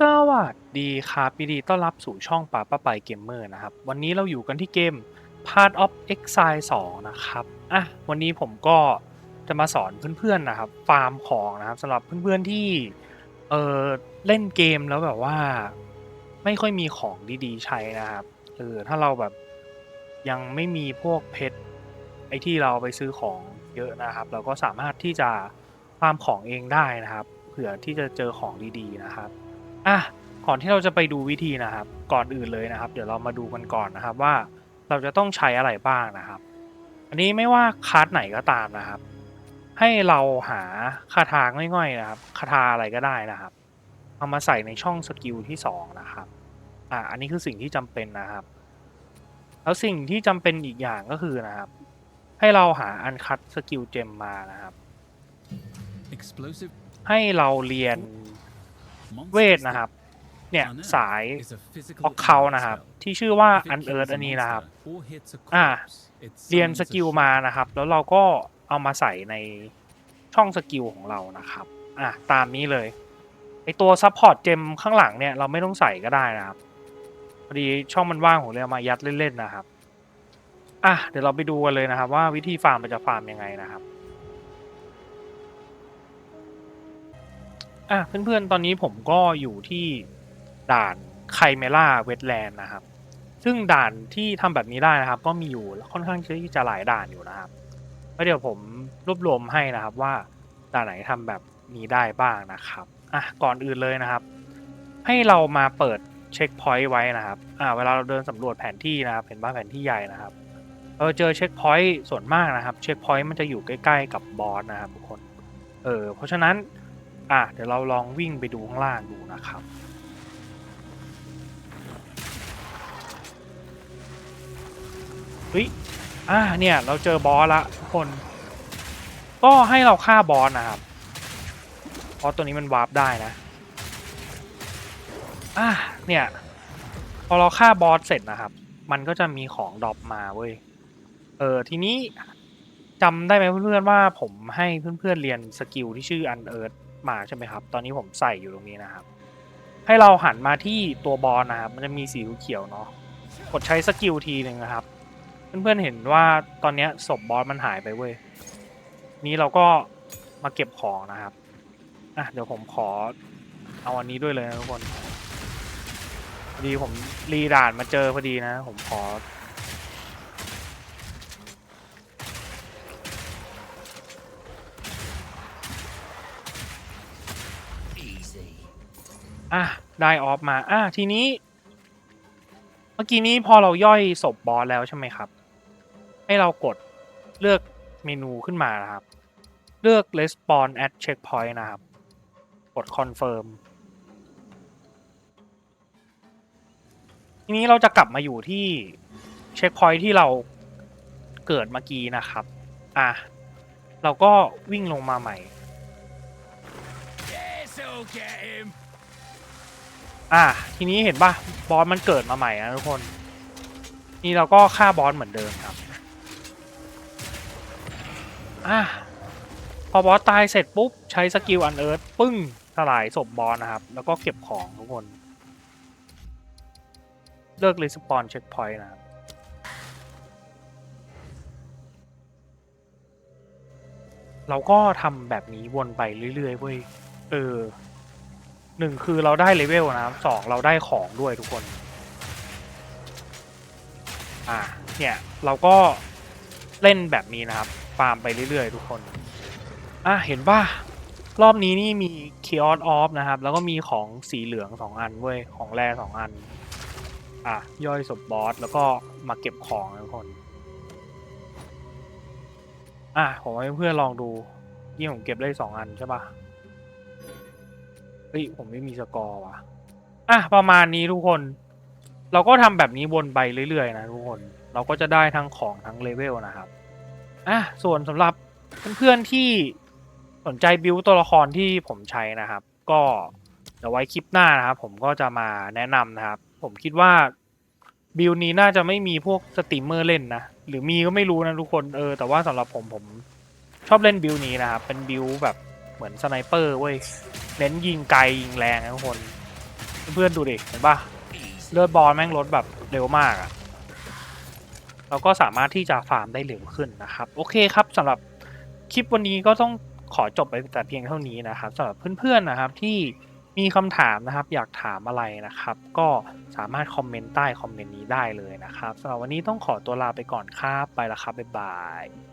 สวัสดีครับยินดีต้อนรับสู่ช่องป้าป้าไปเกมเมอร์นะครับ วันนี้เราอยู่กันที่เกม Part of Exile 2 นะครับอะวันนี้ผมก็จะมาสอนเพื่อนๆนะครับ ฟาร์มของนะครับสำหรับเพื่อนๆที่เออเล่นเกมแล้วแบบว่า ไม่ค่อยมีของดีๆ ใช้นะครับเออถ้าเราแบบยังไม่มีพวกเพชรไอที่เราไปซื้อของเยอะนะครับ เราก็สามารถที่จะฟาร์มของเองได้นะครับ เผื่อที่จะเจอของดีๆนะครับ อะก่อนที่เราจะไปดูวิธีนะครับ ก่อนอื่นเลยนะครับ เดี๋ยวเรามาดูกันก่อนนะครับว่าเราจะต้องใช้อะไรบ้างนะครับ อันนี้ไม่ว่าคาร์ดไหนก็ตามนะครับ ให้เราหาคาถาง่อยๆนะครับคาถาอะไรก็ได้นะครับเอามาใส่ในช่องสกิลที่สองนะครับอะอันนี้คือสิ่งที่จำเป็นนะครับ แล้วสิ่งที่จำเป็นอีกอย่างก็คือนะครับ ให้เราหาอันคัดสกิลเจมมานะครับ Explosive ให้เราเรียน เวทนะครับ เนี่ยสาย is a physical ออกเขานะครับ ที่ชื่อว่าอันเอิร์ kills อันนี้นะครับ อะเรียนสกิลมานะครับ แล้วเราก็เอามาใส่ในช่องสกิลของเรานะครับ อะตามนี้เลยไอตัวซัพพอร์ตเจมข้างหลังเนี่ยเราไม่ต้องใส่ก็ได้นะครับพอดีช่องมันว่างผมเลยเอามายัดเล่นๆนะครับ อะเดี๋ยวเราไปดูกันเลยนะครับ ว่าวิธีฟาร์มมันจะฟาร์มยังไงนะครับ อะเพื่อนๆ ตอนนี้ผมก็อยู่ที่ด่านไคเมล่าเวทแลนด์นะครับ ซึ่งด่านที่ทำแบบนี้ได้นะครับ ก็มีอยู่ค่อนข้างที่จะหลายด่านอยู่นะครับแล้วเดี๋ยวผมรวบรวมให้นะครับว่าด่านไหนทำแบบนี้ได้บ้างนะครับอะก่อนอื่นเลยนะครับ ให้เรามาเปิดเช็คพอยต์ไว้นะครับอ่าเวลาเราเดินสำรวจแผนที่นะครับเห็นบ้านแผนที่ใหญ่นะครับ เราเจอเช็คพอยต์ส่วนมากนะครับเช็คพอยต์มันจะอยู่ใกล้ ๆ กับบอสนะครับทุกคน เออเพราะฉะนั้น อะเดี๋ยวเราลองวิ่งไปดูข้างล่างดูนะครับ เฮ้ย อะเนี่ย เราเจอบอสละทุกคน ก็ให้เราฆ่าบอสนะครับบอสตัวนี้มันวาร์ปได้นะ อะเนี่ย พอเราฆ่าบอสเสร็จนะครับ มันก็จะมีของดรอปมาเว้ย เออทีนี้จำได้ไหมเพื่อนๆว่าผมให้เพื่อนๆเรียนสกิลที่ชื่ออันเอิร์ธ มาใช่ไหมครับ ตอนนี้ผมใส่อยู่ตรงนี้นะครับ ให้เราหันมาที่ตัวบอสนะครับ มันจะมีสีเขียวเนาะ กดใช้สกิลทีหนึ่งนะครับ เพื่อนๆเห็นว่าตอนนี้ศพบอสมันหายไปเว้ย นี้เราก็มาเก็บของนะครับ อะเดี๋ยวผมขอเอาอันนี้ด้วยเลยนะทุกคนพอดีผมรีด่านมาเจอพอดีนะ ผมขอ อะได้ออฟมาอะทีนี้ เมื่อกี้นี้พอเราย่อยศพบอสแล้วใช่ไหมครับ ให้เรากดเลือกเมนูขึ้นมานะครับ เลือก respawn at checkpoint นะครับ กด confirm ทีนี้เราจะกลับมาอยู่ที่เช็คพอยท์ที่เราเกิดเมื่อกี้นะครับ อะ เราก็วิ่งลงมาใหม่ This'll get him. อะทีนี้เห็นป่ะบอสมันเกิดมาใหม่นะทุกคน นี่เราก็ฆ่าบอสเหมือนเดิมครับอะพอบอสตายเสร็จปุ๊บ ใช้สกิลอันเอิร์ธปึ้งสลายศพบอสนะครับ แล้วก็เก็บของทุกคน เลิกรีสปอนเช็คพอยต์นะครับเราก็ทำแบบนี้วนไปเรื่อยๆเว้ย เออ หนึ่งคือเราได้เลเวลนะครับสองเราได้ของด้วยทุกคน อ่า เนี่ย เราก็เล่นแบบนี้นะครับ ฟาร์มไปเรื่อยๆ ทุกคน อะ เห็นป่ะ รอบนี้นี่มี Chaos Off นะครับ แล้วก็มีของสีเหลืองสองอันเว้ย ของแร่สองอัน อะ ย่อยศพบอส แล้วก็มาเก็บของทุกคน อะ ผมให้เพื่อนลองดู นี่ผมเก็บได้สองอันใช่ป่ะ เฮ้ยผมไม่มีสกอร์ว่ะ อะประมาณนี้ทุกคน เราก็ทำแบบนี้วนไปเรื่อยๆนะทุกคน เราก็จะได้ทั้งของทั้งเลเวลนะครับ อะส่วนสำหรับเพื่อนๆที่สนใจบิวตัวละครที่ผมใช้นะครับ ก็เดี๋ยวไว้คลิปหน้านะครับ ผมก็จะมาแนะนำนะครับ ผมคิดว่าบิวนี้น่าจะไม่มีพวกสตรีมเมอร์เล่นนะ หรือมีก็ไม่รู้นะทุกคนเออแต่ว่าสำหรับผมผมชอบเล่นบิวนี้นะครับ เป็นบิวแบบ เหมือนสไนเปอร์เว้ยเน้นยิงไกลยิงแรงนะทุกคน เพื่อนๆดูดิเห็นปะเลือดบอลแม่งลดแบบเร็วมากอะเราก็สามารถที่จะฟาร์มได้เร็วขึ้นนะครับ โอเคครับสำหรับคลิปวันนี้ก็ต้องขอจบไปแต่เพียงเท่านี้นะครับสำหรับเพื่อนๆนะครับที่มีคำถามนะครับ อยากถามอะไรนะครับ ก็สามารถคอมเมนต์ใต้คอมเมนต์นี้ได้เลยนะครับสำหรับวันนี้ต้องขอตัวลาไปก่อนครับไปล้วครับบ๊ายบาย